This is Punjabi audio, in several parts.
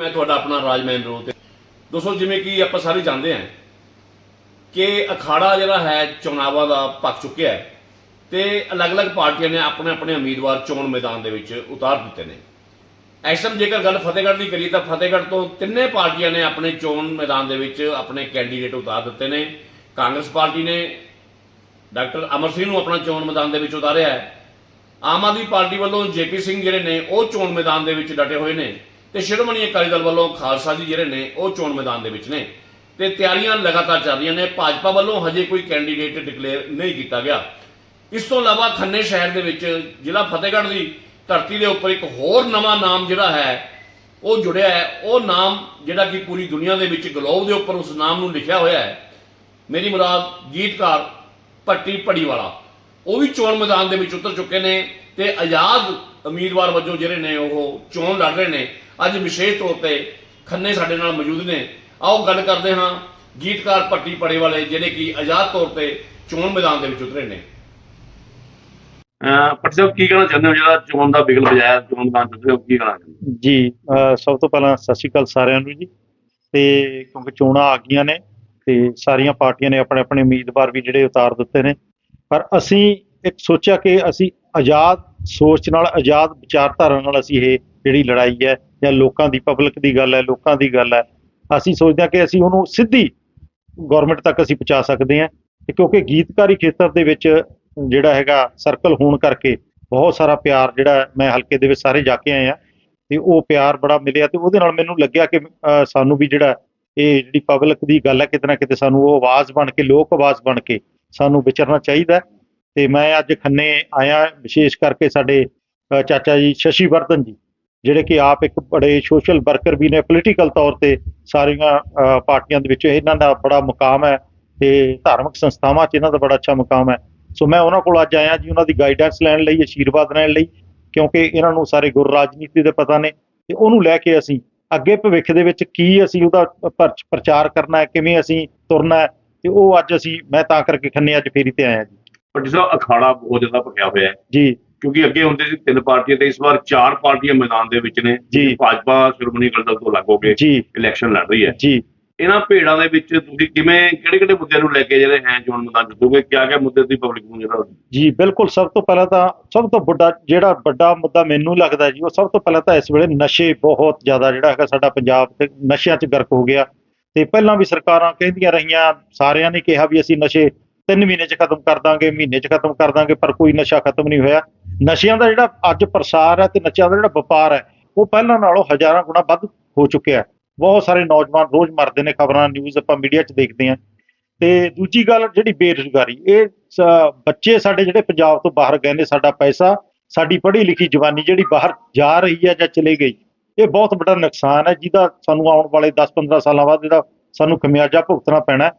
ਮੈਂ ਤੁਹਾਡਾ ਆਪਣਾ ਰਾਜਮੈਨ ਰੋ ਤੇ। ਦੋਸਤੋ, ਜਿਵੇਂ ਕਿ ਆਪਾਂ ਸਾਰੇ ਜਾਣਦੇ ਹਾਂ ਕਿ ਅਖਾੜਾ ਜਿਹੜਾ ਹੈ, ਚੋਣਾਵਾਂ ਦਾ ਪੱਕ ਚੁੱਕਿਆ ਹੈ ਤੇ ਅਲੱਗ-ਅਲੱਗ ਪਾਰਟੀਆਂ ਨੇ ਆਪਣੇ ਆਪਣੇ ਉਮੀਦਵਾਰ ਚੋਣ ਮੈਦਾਨ ਦੇ ਵਿੱਚ ਉਤਾਰ ਦਿੱਤੇ ਨੇ। ਇਸ ਟਾਈਮ ਜੇਕਰ ਗੱਲ ਫਤਿਹਗੜ੍ਹ ਦੀ ਕਰੀਏ ਤਾਂ ਫਤਿਹਗੜ੍ਹ ਤੋਂ ਤਿੰਨੇ ਪਾਰਟੀਆਂ ਨੇ ਆਪਣੇ ਚੋਣ ਮੈਦਾਨ ਦੇ ਵਿੱਚ ਆਪਣੇ ਕੈਂਡੀਡੇਟ ਉਤਾਰ ਦਿੱਤੇ ਨੇ। ਕਾਂਗਰਸ ਪਾਰਟੀ ਨੇ ਡਾਕਟਰ ਅਮਰ ਸਿੰਘ ਨੂੰ ਆਪਣਾ ਚੋਣ ਮੈਦਾਨ ਦੇ ਵਿੱਚ ਉਤਾਰਿਆ ਹੈ। ਆਮ ਆਦਮੀ ਪਾਰਟੀ ਵੱਲੋਂ ਜੇਪੀ ਸਿੰਘ ਜਿਹੜੇ ਨੇ, ਉਹ ਚੋਣ ਮੈਦਾਨ ਦੇ ਵਿੱਚ ਡਟੇ ਹੋਏ ਨੇ। ਤੇ ਸ਼੍ਰੋਮਣੀ ਅਕਾਲੀ ਦਲ ਵੱਲੋਂ ਖਾਲਸਾ ਜੀ ਜਿਹੜੇ ਨੇ, ਉਹ ਚੋਣ ਮੈਦਾਨ ਦੇ ਵਿੱਚ ਨੇ। ਤੇ ਤਿਆਰੀਆਂ ਲਗਾਤਾਰ ਚੱਲ ਰਹੀਆਂ ਨੇ। ਭਾਜਪਾ ਵੱਲੋਂ ਹਜੇ ਕੋਈ ਕੈਂਡੀਡੇਟ ਡਿਕਲੇਅਰ ਨਹੀਂ ਕੀਤਾ ਗਿਆ। ਇਸ ਤੋਂ ਇਲਾਵਾ ਖੰਨੇ ਸ਼ਹਿਰ ਦੇ ਵਿੱਚ ਜ਼ਿਲ੍ਹਾ ਫਤਿਹਗੜ੍ਹ ਦੀ ਧਰਤੀ ਦੇ ਉੱਪਰ ਇੱਕ ਹੋਰ ਨਵਾਂ ਨਾਮ ਜਿਹੜਾ ਹੈ, ਉਹ ਜੁੜਿਆ ਹੈ। ਉਹ ਨਾਮ ਜਿਹੜਾ ਕਿ ਪੂਰੀ ਦੁਨੀਆ ਦੇ ਵਿੱਚ ਗਲੋਬ ਦੇ ਉੱਪਰ ਉਸ ਨਾਮ ਨੂੰ ਲਿਖਿਆ ਹੋਇਆ ਹੈ। ਮੇਰੀ ਮੁਰਾਦ, ਗੀਤਕਾਰ ਪੱਟੀ ਪੜੀਵਾਲਾ ਉਹ ਵੀ ਚੋਣ ਮੈਦਾਨ ਦੇ ਵਿੱਚ ਉਤਰ ਚੁੱਕੇ ਨੇ ਤੇ ਆਜ਼ਾਦ ਉਮੀਦਵਾਰ ਵਜੋਂ ਜਿਹੜੇ ਨੇ ਉਹ ਚੋਣ ਲੜ ਰਹੇ ਨੇ। ਅੱਜ ਵਿਸ਼ੇਸ਼ ਤੌਰ ਤੇ ਖੰਨੇ ਸਾਡੇ ਨਾਲ ਮੌਜੂਦ ਨੇ। ਆਓ ਗੱਲ ਕਰਦੇ ਹਾਂ ਗੀਤਕਾਰ ਪੱਟੀ ਪੜੀਵਾਲੇ ਜਿਹੜੇ ਕਿ ਆਜ਼ਾਦ ਤੌਰ ਤੇ ਚੋਣ ਮੈਦਾਨ ਦੇ ਵਿੱਚ ਉਤਰੇ ਨੇ। ਪੱਟੀ ਸਾਹਿਬ ਕੀ ਕਹਿਣਾ ਚਾਹੁੰਦੇ ਹੋ? ਜਿਹੜਾ ਚੋਣ ਦਾ ਬਿਗਲ ਵਜਾਇਆ ਚੋਣ ਮੈਦਾਨ ਹੋ ਕੀ ਕਹਿਣਾ ਚਾਹੁੰਦੇ ਜੀ ਸਭ ਤੋਂ ਪਹਿਲਾਂ ਸਤਿ ਸ਼੍ਰੀ ਅਕਾਲ ਸਾਰਿਆਂ ਨੂੰ ਜੀ। ਤੇ ਕਿਉਂਕਿ ਚੋਣਾਂ ਆ ਗਈਆਂ ਨੇ ਤੇ ਸਾਰੀਆਂ ਪਾਰਟੀਆਂ ਨੇ ਆਪਣੇ ਆਪਣੇ ਉਮੀਦਵਾਰ ਵੀ ਜਿਹੜੇ ਉਤਾਰ ਦਿੱਤੇ ਨੇ। ਪਰ ਅਸੀਂ ਇੱਕ ਸੋਚਿਆ ਕਿ ਅਸੀਂ ਆਜ਼ਾਦ ਸੋਚ ਨਾਲ, ਆਜ਼ਾਦ ਵਿਚਾਰਧਾਰਾ ਨਾਲ ਅਸੀਂ ਇਹ ਜਿਹੜੀ ਲੜਾਈ ਹੈ ਜਾਂ ਲੋਕਾਂ ਦੀ ਪਬਲਿਕ ਦੀ ਗੱਲ ਹੈ, ਲੋਕਾਂ ਦੀ ਗੱਲ ਹੈ, ਅਸੀਂ ਸੋਚਦੇ ਹਾਂ ਕਿ ਅਸੀਂ ਉਹਨੂੰ ਸਿੱਧੀ ਗਵਰਨਮੈਂਟ ਤੱਕ ਅਸੀਂ ਪਹੁੰਚਾ ਸਕਦੇ ਹਾਂ ਤੇ ਕਿਉਂਕਿ ਗੀਤਕਾਰੀ ਖੇਤਰ ਦੇ ਵਿੱਚ ਜਿਹੜਾ ਹੈਗਾ ਸਰਕਲ ਹੋਣ ਕਰਕੇ ਬਹੁਤ ਸਾਰਾ ਪਿਆਰ ਜਿਹੜਾ ਮੈਂ ਹਲਕੇ ਦੇ ਵਿੱਚ ਸਾਰੇ ਜਾ ਕੇ ਆਏ ਆ ਤੇ ਉਹ ਪਿਆਰ ਬੜਾ ਮਿਲਿਆ ਤੇ ਉਹਦੇ ਨਾਲ ਮੈਨੂੰ ਲੱਗਿਆ ਕਿ ਸਾਨੂੰ ਵੀ ਜਿਹੜਾ ਇਹ ਜਿਹੜੀ ਪਬਲਿਕ ਦੀ ਗੱਲ ਹੈ ਕਿਤੇ ਨਾ ਕਿਤੇ ਸਾਨੂੰ ਉਹ ਆਵਾਜ਼ ਬਣ ਕੇ, ਲੋਕ ਆਵਾਜ਼ ਬਣ ਕੇ ਸਾਨੂੰ ਵਿਚਰਨਾ ਚਾਹੀਦਾ ਤੇ ਮੈਂ ਅੱਜ ਖੰਨੇ ਆਇਆ, ਵਿਸ਼ੇਸ਼ ਕਰਕੇ ਸਾਡੇ ਚਾਚਾ ਜੀ ਸ਼ਸ਼ੀ ਵਰਧਨ ਜੀ, ਜਿਹੜੇ ਕਿ ਆਪ ਇੱਕ ਬੜੇ ਸੋਸ਼ਲ ਵਰਕਰ ਵੀ ਨੇ ਪੋਲੀਟੀਕਲ ਤੌਰ ਤੇ ਸਾਰੀਆਂ ਪਾਰਟੀਆਂ ਦੇ ਵਿੱਚ ਇਹਨਾਂ ਦਾ ਬੜਾ ਮੁਕਾਮ ਹੈ ਤੇ ਧਾਰਮਿਕ ਸੰਸਥਾਵਾਂ 'ਚ ਇਹਨਾਂ ਦਾ ਬੜਾ ਅੱਛਾ ਮੁਕਾਮ ਹੈ। ਸੋ ਮੈਂ ਉਹਨਾਂ ਕੋਲ ਅੱਜ ਆਇਆ ਜੀ, ਉਹਨਾਂ ਦੀ ਗਾਈਡੈਂਸ ਲੈਣ ਲਈ ਅਸ਼ੀਰਵਾਦ ਲੈਣ ਲਈ, ਕਿਉਂਕਿ ਇਹਨਾਂ ਨੂੰ ਸਾਰੇ ਗੁਰ ਰਾਜਨੀਤੀ ਦੇ ਪਤਾ ਨੇ ਤੇ ਉਹਨੂੰ ਲੈ ਕੇ ਅਸੀਂ ਅੱਗੇ ਭਵਿੱਖ ਦੇ ਵਿੱਚ ਕੀ ਅਸੀਂ ਉਹਦਾ ਪ੍ਰਚ- ਪ੍ਰਚਾਰ ਕਰਨਾ ਹੈ, ਕਿਵੇਂ ਅਸੀਂ ਤੁਰਨਾ ਹੈ, ਤੇ ਉਹ ਅੱਜ ਅਸੀਂ, ਮੈਂ ਤਾਂ ਕਰਕੇ ਖੰਨੇ ਅੱਜ ਫੇਰੀ ਤੇ ਆਇਆ ਜੀ। ਪੱਟੀ ਸਾਹਿਬ ਅਖਾੜਾ ਬਹੁਤ ਜ਼ਿਆਦਾ ਭਖਿਆ ਹੋਇਆ ਹੈ ਜੀ। ਕਿਉਂਕਿ ਅੱਗੇ ਹੁੰਦੇ ਸੀ ਤਿੰਨ ਪਾਰਟੀਆਂ ਤੇ ਇਸ ਵਾਰ ਚਾਰ ਪਾਰਟੀਆਂ ਮੈਦਾਨ ਦੇ ਵਿੱਚ ਨੇ ਜੀ। ਭਾਜਪਾ ਸ਼੍ਰੋਮਣੀ ਅਕਾਲੀ ਦਲ ਤੋਂ ਅਲੱਗ ਹੋ ਕੇ ਜੀ। ਇਲੈਕਸ਼ਨ ਲੜ ਰਹੀ ਹੈ। ਜੀ। ਇਹਨਾਂ ਭੇੜਾਂ ਦੇ ਵਿੱਚ ਤੁਸੀਂ ਕਿਵੇਂ ਕਿਹੜੇ ਕਿਹੜੇ ਮੁੱਦਿਆਂ ਨੂੰ ਲੈ ਕੇ ਜਿਹੜੇ ਹੈ ਚੋਣ ਮੈਦਾਨ ਜਿੱਤੋਗੇ ਕਿਆ ਕਿਆ ਮੁੱਦੇ ਤੁਸੀਂ ਪਬਲਿਕ ਨੂੰ ਜਿਹੜਾ ਜੀ ਬਿਲਕੁਲ। ਸਭ ਤੋਂ ਪਹਿਲਾਂ ਤਾਂ ਸਭ ਤੋਂ ਵੱਡਾ ਜਿਹੜਾ ਵੱਡਾ ਮੁੱਦਾ ਮੈਨੂੰ ਲੱਗਦਾ ਜੀ ਉਹ ਸਭ ਤੋਂ ਪਹਿਲਾਂ ਤਾਂ ਇਸ ਵੇਲੇ ਨਸ਼ੇ ਬਹੁਤ ਜ਼ਿਆਦਾ ਜਿਹੜਾ ਹੈਗਾ ਸਾਡਾ ਪੰਜਾਬ ਤੇ ਨਸ਼ਿਆਂ 'ਚ ਗਰਕ ਹੋ ਗਿਆ। ਤੇ ਪਹਿਲਾਂ ਵੀ ਸਰਕਾਰਾਂ ਕਹਿੰਦੀਆਂ ਰਹੀਆਂ ਸਾਰਿਆਂ ਨੇ ਕਿਹਾ ਵੀ ਅਸੀਂ ਨਸ਼ੇ ਤਿੰਨ ਮਹੀਨੇ 'ਚ ਖਤਮ ਕਰ ਦਾਂਗੇ, ਮਹੀਨੇ 'ਚ ਖਤਮ ਕਰ ਦਾਂਗੇ, ਪਰ ਕੋਈ ਨਸ਼ਾ ਖਤਮ ਨਹੀਂ ਹੋਇਆ। ਨਸ਼ਿਆਂ ਦਾ ਜਿਹੜਾ ਅੱਜ ਪ੍ਰਸਾਰ ਹੈ ਤੇ ਨਸ਼ਿਆਂ ਦਾ ਜਿਹੜਾ ਵਪਾਰ ਹੈ, ਉਹ ਪਹਿਲਾਂ ਨਾਲੋਂ ਹਜ਼ਾਰਾਂ ਗੁਣਾ ਵੱਧ ਹੋ ਚੁੱਕਿਆ ਬਹੁਤ ਸਾਰੇ ਨੌਜਵਾਨ ਰੋਜ਼ ਮਰਦੇ ਨੇ ਖਬਰਾਂ ਨਿਊਜ਼ ਆਪਾਂ ਮੀਡੀਆ 'ਚ ਦੇਖਦੇ ਹਾਂ। ਤੇ ਦੂਜੀ ਗੱਲ ਜਿਹੜੀ ਬੇਰੁਜ਼ਗਾਰੀ, ਇਹ ਬੱਚੇ ਸਾਡੇ ਜਿਹੜੇ ਪੰਜਾਬ ਤੋਂ ਬਾਹਰ ਗਏ ਨੇ, ਸਾਡਾ ਪੈਸਾ, ਸਾਡੀ ਪੜ੍ਹੀ ਲਿਖੀ ਜਵਾਨੀ ਜਿਹੜੀ ਬਾਹਰ ਜਾ ਰਹੀ ਹੈ ਜਾਂ ਚਲੇ ਗਈ, ਇਹ ਬਹੁਤ ਵੱਡਾ ਨੁਕਸਾਨ ਹੈ। ਜਿਹਦਾ ਸਾਨੂੰ ਆਉਣ ਵਾਲੇ 10-15 ਸਾਲਾਂ ਬਾਅਦ ਜਿਹੜਾ ਸਾਨੂੰ ਖਮਿਆਜਾ ਭੁਗਤਣਾ ਪੈਣਾ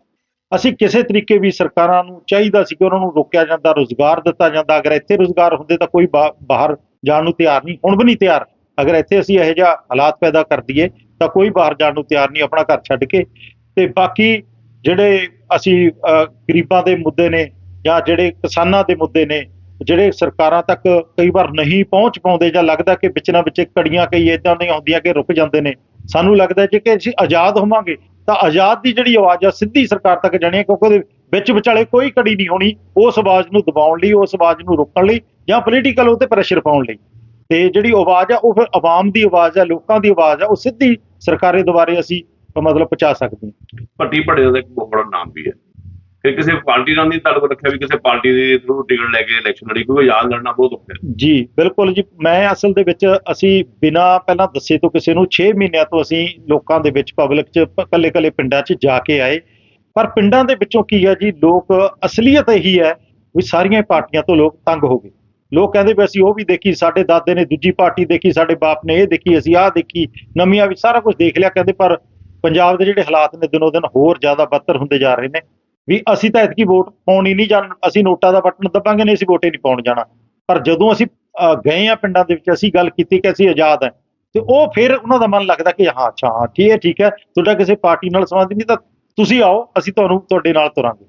ਅਸੀਂ ਕਿਸੇ ਤਰੀਕੇ ਵੀ ਸਰਕਾਰਾਂ ਨੂੰ ਚਾਹੀਦਾ ਸੀ ਕਿ ਉਹਨਾਂ ਨੂੰ ਰੋਕਿਆ ਜਾਂਦਾ ਰੋਜ਼ਗਾਰ ਦਿੱਤਾ ਜਾਂਦਾ। ਅਗਰ ਇੱਥੇ ਰੋਜ਼ਗਾਰ ਹੁੰਦੇ ਤਾਂ ਕੋਈ ਬਾਹਰ ਜਾਣ ਨੂੰ ਤਿਆਰ ਨਹੀਂ ਹੁਣ ਵੀ ਨਹੀਂ ਤਿਆਰ। ਅਗਰ ਇੱਥੇ ਅਸੀਂ ਇਹੋ ਜਿਹਾ ਹਾਲਾਤ ਪੈਦਾ ਕਰ ਦਈਏ ਤਾਂ ਕੋਈ ਬਾਹਰ ਜਾਣ ਨੂੰ ਤਿਆਰ ਨਹੀਂ ਆਪਣਾ ਘਰ ਛੱਡ ਕੇ। ਤੇ ਬਾਕੀ ਜਿਹੜੇ ਅਸੀਂ ਅਹ, ਗਰੀਬਾਂ ਦੇ ਮੁੱਦੇ ਨੇ ਜਾਂ ਜਿਹੜੇ ਕਿਸਾਨਾਂ ਦੇ ਮੁੱਦੇ ਨੇ ਜਿਹੜੇ ਸਰਕਾਰਾਂ ਤੱਕ ਕਈ ਵਾਰ ਨਹੀਂ ਪਹੁੰਚ ਪਾਉਂਦੇ ਜਾਂ ਲੱਗਦਾ ਕਿ ਵਿੱਚ ਨਾ ਵਿੱਚ ਕੜੀਆਂ ਕਈ ਇਦਾਂ ਦੀਆਂ ਹੁੰਦੀਆਂ ਕਿ ਰੁਕ ਜਾਂਦੇ ਨੇ ਸਾਨੂੰ ਲੱਗਦਾ ਜੇ ਕਿ ਅਸੀਂ ਆਜ਼ਾਦ ਹੋਵਾਂਗੇ ਤਾਂ ਆਜ਼ਾਦ ਦੀ ਜਿਹੜੀ ਆਵਾਜ਼ ਆ, ਸਿੱਧੀ ਸਰਕਾਰ ਤੱਕ ਜਾਣੀ ਹੈ, ਕਿਉਂਕਿ ਉਹਦੇ ਵਿੱਚ ਵਿਚਾਲੇ ਕੋਈ ਕੜੀ ਨਹੀਂ ਹੋਣੀ ਉਸ ਆਵਾਜ਼ ਨੂੰ ਦਬਾਉਣ ਲਈ, ਉਸ ਆਵਾਜ਼ ਨੂੰ ਰੋਕਣ ਲਈ ਜਾਂ ਪੋਲੀਟੀਕਲ ਉਹ ਤੇ ਪ੍ਰੈਸ਼ਰ ਪਾਉਣ ਲਈ। ਤੇ ਜਿਹੜੀ ਆਵਾਜ਼ ਆ, ਉਹ ਫਿਰ ਆਵਾਮ ਦੀ ਆਵਾਜ਼ ਆ, ਲੋਕਾਂ ਦੀ ਆਵਾਜ਼ ਆ, ਉਹ ਸਿੱਧੀ ਸਰਕਾਰੇ ਦੁਆਰੇ ਅਸੀਂ ਮਤਲਬ ਪਹੁੰਚਾ ਸਕਦੇ ਹਾਂ। ਭੱਟੀ ਭੜੇ ਦਾ ਇੱਕ ਬਹੁਤ ਬੜਾ ਨਾਮ ਵੀ ਹੈ। ਫਿਰ ਕਿਸੇ ਪਾਰਟੀ ਨਾਲ ਨਹੀਂ ਤਾਲੁਕ ਰੱਖਿਆ ਵੀ ਕਿਸੇ ਪਾਰਟੀ ਦੇ ਥਰੂ ਟਿਕਟ ਲੈ ਕੇ ਇਲੈਕਸ਼ਨ ਲੜੀ, ਕਿਉਂਕਿ ਯਾਦ ਲੜਨਾ ਬਹੁਤ ਔਖਾ ਹੈ। ਜੀ, ਬਿਲਕੁਲ ਜੀ। ਮੈਂ ਅਸਲ ਦੇ ਵਿੱਚ ਅਸੀਂ ਬਿਨਾ ਪਹਿਲਾਂ ਦੱਸੇ ਤੋਂ ਕਿਸੇ ਨੂੰ 6 ਮਹੀਨਿਆਂ ਤੋਂ ਅਸੀਂ ਲੋਕਾਂ ਦੇ ਵਿੱਚ ਪਬਲਿਕ 'ਚ ਕੱਲੇ-ਕੱਲੇ ਪਿੰਡਾਂ 'ਚ ਜਾ ਕੇ ਆਏ। ਪਰ ਪਿੰਡਾਂ ਦੇ ਵਿੱਚੋਂ ਕੀ ਹੈ ਜੀ, ਲੋਕ ਅਸਲੀਅਤ ਇਹੀ ਹੈ ਵੀ ਸਾਰੀਆਂ ਪਾਰਟੀਆਂ ਤੋਂ ਲੋਕ ਤੰਗ ਹੋ ਗਏ। ਲੋਕ ਕਹਿੰਦੇ ਵੀ ਅਸੀਂ ਉਹ ਵੀ ਦੇਖੀ, ਸਾਡੇ ਦਾਦੇ ਨੇ ਦੂਜੀ ਪਾਰਟੀ ਦੇਖੀ, ਸਾਡੇ ਬਾਪ ਨੇ ਇਹ ਦੇਖੀ, ਅਸੀਂ ਆਹ ਦੇਖੀ, ਨਵੀਆਂ ਵੀ ਸਾਰਾ ਕੁਝ ਦੇਖ ਲਿਆ। ਕਹਿੰਦੇ ਪਰ ਪੰਜਾਬ ਦੇ ਜਿਹੜੇ ਹਾਲਾਤ ਨੇ ਦਿਨੋ ਦਿਨ ਹੋਰ ਜ਼ਿਆਦਾ ਬੱਤਰ ਹੁੰਦੇ ਜਾ ਰਹੇ ਨੇ। ਵੀ ਅਸੀਂ ਤਾਂ ਇਤਕੀ ਵੋਟ ਪਾਉਣੀ ਨਹੀਂ ਜਾਣ ਅਸੀਂ ਨੋਟਾਂ ਦਾ ਬਟਨ ਦਬਾਂਗੇ ਨਹੀਂ ਅਸੀਂ ਵੋਟੇ ਨਹੀਂ ਪਾਉਣ ਜਾਣਾ। ਪਰ ਜਦੋਂ ਅਸੀਂ ਗਏ ਆ ਪਿੰਡਾਂ ਦੇ ਵਿੱਚ ਅਸੀਂ ਗੱਲ ਕੀਤੀ ਕਿ ਅਸੀਂ ਆਜ਼ਾਦ ਹਾਂ ਤੇ ਉਹ ਫਿਰ ਉਹਨਾਂ ਦਾ ਮਨ ਲੱਗਦਾ ਕਿ ਹਾਂ ਅੱਛਾ ਹਾਂ ਠੀਕ ਹੈ ਠੀਕ ਹੈ ਤੁਹਾਡਾ ਕਿਸੇ ਪਾਰਟੀ ਨਾਲ ਸੰਬੰਧ ਨਹੀਂ ਤਾਂ ਤੁਸੀਂ ਆਓ ਅਸੀਂ ਤੁਹਾਨੂੰ ਤੁਹਾਡੇ ਨਾਲ ਤੁਰਾਂਗੇ।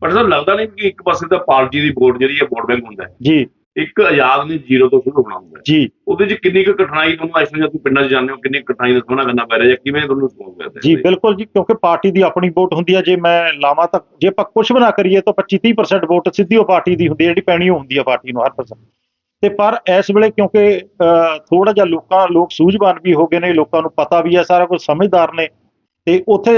ਪਰ ਸਰ ਲੱਗਦਾ ਨਹੀਂ ਕਿ ਇੱਕ ਪਾਸੇ ਤਾਂ ਪਾਰਟੀ ਦੀ ਵੋਟ ਜਿਹੜੀ ਹੈ ਵੋਟ ਬੈਂਕ ਹੁੰਦਾ ਹੈ। ਜੀ। ਇੱਕ ਆਜ਼ਾਦ ਨੇ ਜ਼ੀਰੋ ਤੋਂ ਸ਼ੁਰੂ ਹੋਣਾ ਹੁੰਦਾ ਜੀ। ਉਹਦੇ 'ਚ ਕਿੰਨੀ ਕੁ ਕਠਿਨਾਈ ਤੁਹਾਨੂੰ ਵੇਲੇ ਤੁਸੀਂ ਪਿੰਡਾਂ 'ਚ ਜਾਂਦੇ ਹੋ ਕਿੰਨੀ ਕਠਿਨਾਈ ਦਾ ਸਾਹਮਣਾ ਕਰਨਾ ਪੈ ਰਿਹਾ ਜਾਂ ਕਿਵੇਂ ਤੁਹਾਨੂੰ ਸਪੋਰਟ ਕਰਦਾ ਜੀ ਬਿਲਕੁਲ ਜੀ ਕਿਉਂਕਿ ਪਾਰਟੀ ਦੀ ਆਪਣੀ ਵੋਟ ਹੁੰਦੀ ਹੈ ਜੇ ਮੈਂ ਲਾਵਾਂ ਤਾਂ ਜੇ ਆਪਾਂ ਕੁਝ ਵੀ ਨਾ ਕਰੀਏ ਤਾਂ 25-30% ਵੋਟ ਸਿੱਧੀ ਉਹ ਪਾਰਟੀ ਦੀ ਹੁੰਦੀ ਹੈ ਜਿਹੜੀ ਪੈਣੀ ਉਹ ਹੁੰਦੀ ਹੈ ਪਾਰਟੀ ਨੂੰ ਹਰ ਪਰਸਨ ਤੇ ਪਰ ਇਸ ਵੇਲੇ ਕਿਉਂਕਿ ਥੋੜਾ ਜਿਹਾ ਲੋਕਾਂ ਲੋਕ ਸੂਝਵਾਨ ਵੀ ਹੋ ਗਏ ਨੇ ਲੋਕਾਂ ਨੂੰ ਪਤਾ ਵੀ ਹੈ ਸਾਰਾ ਕੁਝ ਸਮਝਦਾਰ ਨੇ। ਤੇ ਉੱਥੇ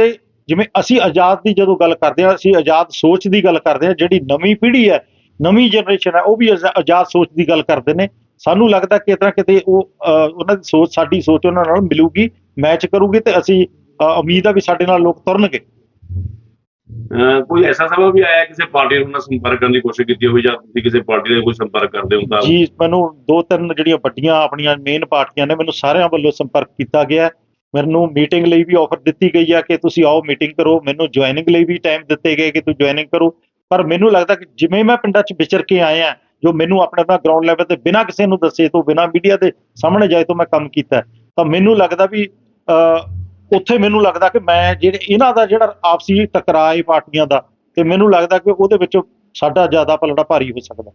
ਜਿਵੇਂ ਅਸੀਂ ਆਜ਼ਾਦ ਦੀ ਜਦੋਂ ਗੱਲ ਕਰਦੇ ਹਾਂ ਅਸੀਂ ਆਜ਼ਾਦ ਸੋਚ ਦੀ ਗੱਲ ਕਰਦੇ ਹਾਂ ਜਿਹੜੀ ਨਵੀਂ ਪੀੜ੍ਹੀ ਹੈ ਨਵੀਂ ਜਨਰੇਸ਼ਨ ਹੈ ਉਹ ਵੀ ਆਜ਼ਾ- ਆਜ਼ਾਦ ਸੋਚ ਦੀ ਗੱਲ ਕਰਦੇ ਨੇ। ਸਾਨੂੰ ਲੱਗਦਾ ਕਿ ਕਿਤੇ ਨਾ ਕਿਤੇ ਉਹ ਉਹਨਾਂ ਦੀ ਸੋਚ ਸਾਡੀ ਸੋਚ ਉਹਨਾਂ ਨਾਲ ਮਿਲੂਗੀ ਮੈਚ ਕਰੂਗੀ ਤੇ ਅਸੀਂ ਉਮੀਦ ਆ ਵੀ ਸਾਡੇ ਨਾਲ ਲੋਕ ਤੁਰਨਗੇ। ਕੋਈ ਐਸਾ ਸਬਬ ਵੀ ਆਇਆ ਕਿਸੇ ਪਾਰਟੀ ਨਾਲ ਸੰਪਰਕ ਕਰਨ ਦੀ ਕੋਸ਼ਿਸ਼ ਕੀਤੀ ਹੋਵੇ ਜਾਂ ਤੁਸੀਂ ਕਿਸੇ ਪਾਰਟੀ ਨਾਲ ਕੋਈ ਸੰਪਰਕ ਕਰਦੇ ਹੋ ਤਾਂ? ਜੀ ਮੈਨੂੰ ਦੋ ਤਿੰਨ ਜਿਹੜੀਆਂ ਵੱਡੀਆਂ ਆਪਣੀਆਂ ਮੇਨ ਪਾਰਟੀਆਂ ਨੇ ਮੈਨੂੰ ਸਾਰਿਆਂ ਵੱਲੋਂ ਸੰਪਰਕ ਕੀਤਾ ਗਿਆ। ਮੈਨੂੰ ਮੀਟਿੰਗ ਲਈ ਵੀ ਆਫਰ ਦਿੱਤੀ ਗਈ ਹੈ ਕਿ ਤੁਸੀਂ ਆਓ ਮੀਟਿੰਗ ਕਰੋ। ਮੈਨੂੰ ਜੁਆਇਨਿੰਗ ਲਈ ਵੀ ਟਾਈਮ ਦਿੱਤੇ ਗਏ ਕਿ ਤੂੰ ਜੁਆਇਨਿੰਗ ਕਰੋ। ਪਰ ਮੈਨੂੰ ਲੱਗਦਾ ਕਿ ਜਿਵੇਂ ਮੈਂ ਪਿੰਡਾਂ 'ਚ ਵਿਚਰ ਕੇ ਆਇਆ ਜੋ ਮੈਨੂੰ ਆਪਣੇ ਆਪਣਾ ਗਰਾਊਂਡ ਲੈਵਲ ਤੇ ਬਿਨਾਂ ਕਿਸੇ ਨੂੰ ਦੱਸੇ ਤੋਂ ਬਿਨਾਂ ਮੀਡੀਆ ਦੇ ਸਾਹਮਣੇ ਜਾਏ ਤੋਂ ਮੈਂ ਕੰਮ ਕੀਤਾ ਤਾਂ ਮੈਨੂੰ ਲੱਗਦਾ ਵੀ ਉੱਥੇ ਮੈਨੂੰ ਲੱਗਦਾ ਕਿ ਮੈਂ ਜਿਹੜੇ ਇਹਨਾਂ ਦਾ ਜਿਹੜਾ ਆਪਸੀ ਟਕਰਾਅ ਹੈ ਪਾਰਟੀਆਂ ਦਾ ਤੇ ਮੈਨੂੰ ਲੱਗਦਾ ਕਿ ਉਹਦੇ ਵਿੱਚ ਸਾਡਾ ਜ਼ਿਆਦਾ ਪਲੜਾ ਭਾਰੀ ਹੋ ਸਕਦਾ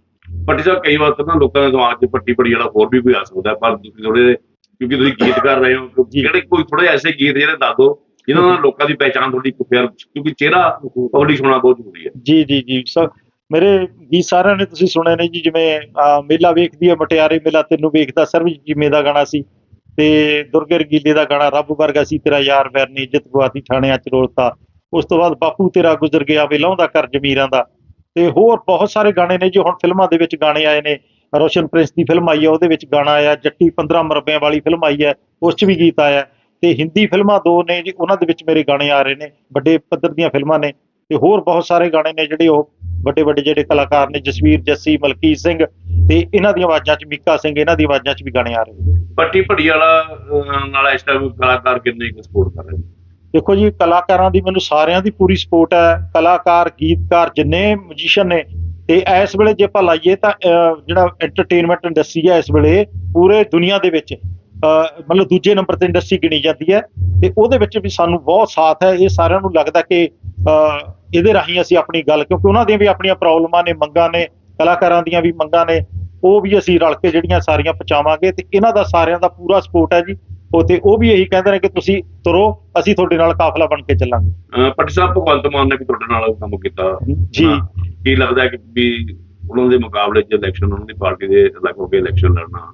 ਪੱਟੀ ਸਾਹਿਬ ਕਈ ਵਾਰ ਤਾਂ ਲੋਕਾਂ ਦੇ ਦਿਮਾਗ 'ਚ ਪੱਟੀ ਪੜੀ ਵਾਲਾ ਹੋਰ ਵੀ ਕੋਈ ਆ ਸਕਦਾ ਪਰ ਤੁਸੀਂ ਥੋੜੇ ਕਿਉਂਕਿ ਤੁਸੀਂ ਗੀਤ ਕਰ ਰਹੇ ਹੋ ਕਿ ਜੀ। ਜਿਹੜੇ ਕੋਈ ਥੋੜੇ ਐਸੇ ਗੀਤ ਜਿਹੜੇ ਦੱਸ ਦਿਓ ਜਿਨ੍ਹਾਂ ਨਾਲ ਲੋਕਾਂ ਦੀ ਪਹਿਚਾਣ ਥੋੜੀ ਫਿਰ ਕਿਉਂਕਿ ਚਿਹਰਾ ਪਬਲਿਸ਼ ਹੋਣਾ ਬਹੁਤ ਜ਼ਰੂਰੀ ਹੈ। ਜੀ ਜੀ ਜੀ ਸੋ ਮੇਰੇ ਗੀਤ ਸਾਰਿਆਂ ਨੇ ਤੁਸੀਂ ਸੁਣੇ ਨੇ ਜੀ ਜਿਵੇਂ ਮੇਲਾ ਵੇਖਦੀ ਹੈ ਮਟਿਆਰੇ ਮੇਲਾ ਤੈਨੂੰ ਵੇਖਦਾ ਸਰਵ ਜਿਮੇ ਦਾ ਗਾਣਾ ਸੀ ਤੇ ਦੁਰਗੇ ਰਗੀਲੇ ਦਾ ਗਾਣਾ ਰੱਬ ਵਰਗਾ ਸੀ ਤੇਰਾ ਯਾਰ ਵੈਰ ਨੇ ਇੱਜ਼ਤ ਗਵਾਤੀ ਥਾਣਿਆਂ ਚ ਰੋਲਤਾ। ਉਸ ਤੋਂ ਬਾਅਦ ਬਾਪੂ ਤੇਰਾ ਗੁਜ਼ਰ ਗਿਆ ਵੇ ਲਾਉਂਦਾ ਕਰ ਜ਼ਮੀਰਾਂ ਦਾ। ਤੇ ਹੋਰ ਬਹੁਤ ਸਾਰੇ ਗਾਣੇ ਨੇ ਜੋ ਹੁਣ ਫਿਲਮਾਂ ਦੇ ਵਿੱਚ ਗਾਣੇ ਆਏ ਨੇ। ਰੋਸ਼ਨ ਪ੍ਰਿੰਸ ਦੀ ਫਿਲਮ ਆਈ ਹੈ ਉਹਦੇ ਵਿੱਚ ਗਾਣਾ ਆਇਆ ਜੱਟੀ 15 ਮਰਬਿਆਂ ਵਾਲੀ ਫਿਲਮ ਆਈ ਹੈ ਉਸ 'ਚ ਵੀ ਗੀਤ ਆਇਆ। ਤੇ ਹਿੰਦੀ ਫਿਲਮਾਂ ਦੋ ਨੇ ਜੀ ਉਹਨਾਂ ਦੇ ਵਿੱਚ ਮੇਰੇ ਗਾਣੇ ਆ ਰਹੇ ਨੇ ਵੱਡੇ ਪੱਧਰ ਦੀਆਂ ਫਿਲਮਾਂ ਨੇ ਤੇ ਹੋਰ ਬਹੁਤ ਸਾਰੇ ਗਾਣੇ ਨੇ ਜਿਹੜੇ ਉਹ ਵੱਡੇ ਵੱਡੇ ਜਿਹੜੇ ਕਲਾਕਾਰ ਨੇ ਜਸਵੀਰ ਜੱਸੀ ਮਲਕੀਤ ਸਿੰਘ ਤੇ ਇਹਨਾਂ ਦੀਆਂ ਆਵਾਜ਼ਾਂ 'ਚ ਮੀਕਾ ਸਿੰਘ ਇਹਨਾਂ ਦੀ ਆਵਾਜ਼ਾਂ 'ਚ ਵੀ ਗਾਣੇ ਆ ਰਹੇ ਨੇ। ਪੱਟੀ ਪੜੀ ਵਾਲਾ ਨਾਲ ਇਸ ਟਾਈਮ ਕਲਾਕਾਰ ਕਿੰਨੇ ਕੁ ਸਪੋਰਟ ਕਰ ਰਹੇ ਨੇ? ਦੇਖੋ ਜੀ ਕਲਾਕਾਰਾਂ ਦੀ ਮੈਨੂੰ ਸਾਰਿਆਂ ਦੀ ਪੂਰੀ ਸਪੋਰਟ ਹੈ ਕਲਾਕਾਰ ਗੀਤਕਾਰ ਜਿੰਨੇ ਮਿਊਜ਼ੀਸ਼ੀਅਨ ਨੇ ਤੇ ਇਸ ਵੇਲੇ ਜੇ ਆਪਾਂ ਲਾਈਏ ਤਾਂ ਜਿਹੜਾ ਐਂਟਰਟੇਨਮੈਂਟ ਇੰਡਸਟਰੀ ਹੈ ਇਸ ਵੇਲੇ ਪੂਰੇ ਦੁਨੀਆ ਦੇ ਵਿੱਚ ਮਤਲਬ ਦੂਜੇ ਨੰਬਰ ਤੇ ਇੰਡਸਟਰੀ ਗਿਣੀ ਜਾਂਦੀ ਹੈ ਤੇ ਉਹਦੇ ਵਿੱਚ ਵੀ ਸਾਨੂੰ ਬਹੁਤ ਸਾਥ ਹੈ। ਇਹ ਸਾਰਿਆਂ ਨੂੰ ਲੱਗਦਾ ਕਿ ਇਹਦੇ ਰਾਹੀਂ ਅਸੀਂ ਆਪਣੀ ਗੱਲ ਕਿਉਂਕਿ ਉਹਨਾਂ ਦੀਆਂ ਵੀ ਆਪਣੀਆਂ ਪ੍ਰੋਬਲਮਾਂ ਨੇ ਮੰਗਾਂ ਨੇ ਕਲਾਕਾਰਾਂ ਦੀਆਂ ਵੀ ਮੰਗਾਂ ਨੇ ਉਹ ਵੀ ਅਸੀਂ ਰਲ ਕੇ ਜਿਹੜੀਆਂ ਸਾਰੀਆਂ ਪਹੁੰਚਾਵਾਂਗੇ ਤੇ ਇਹਨਾਂ ਦਾ ਸਾਰਿਆਂ ਦਾ ਪੂਰਾ ਸਪੋਰਟ ਹੈ ਜੀ। ਉਹ ਤੇ ਉਹ ਵੀ ਇਹੀ ਕਹਿੰਦੇ ਨੇ ਕਿ ਤੁਸੀਂ ਤੁਰੋ ਅਸੀਂ ਤੁਹਾਡੇ ਨਾਲ ਕਾਫਲਾ ਬਣ ਕੇ ਚੱਲਾਂਗੇ। ਪੱਟੀ ਸਾਹਿਬ ਭਗਵੰਤ ਮਾਨ ਨੇ ਵੀ ਤੁਹਾਡੇ ਨਾਲ ਕੰਮ ਕੀਤਾ। ਜੀ। ਕੀ ਲੱਗਦਾ ਕਿ ਵੀ ਉਹਨਾਂ ਦੇ ਮੁਕਾਬਲੇ 'ਚ ਇਲੈਕਸ਼ਨ ਉਹਨਾਂ ਦੀ ਪਾਰਟੀ ਦੇ ਅਲੱਗ ਹੋ ਕੇ ਇਲੈਕਸ਼ਨ ਲੜਨਾ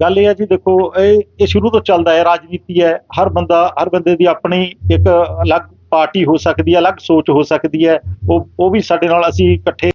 ਗੱਲ ਇਹ ਹੈ ਜੀ, ਦੇਖੋ, ਇਹ ਇਹ ਸ਼ੁਰੂ ਤੋਂ ਚੱਲਦਾ ਹੈ, ਰਾਜਨੀਤੀ ਹੈ। ਹਰ ਬੰਦਾ, ਹਰ ਬੰਦੇ ਦੀ ਆਪਣੀ ਇੱਕ ਅਲੱਗ ਪਾਰਟੀ ਹੋ ਸਕਦੀ ਹੈ, ਅਲੱਗ ਸੋਚ ਹੋ ਸਕਦੀ ਹੈ। ਉਹ ਉਹ ਵੀ ਸਾਡੇ ਨਾਲ ਅਸੀਂ ਇਕੱਠੇ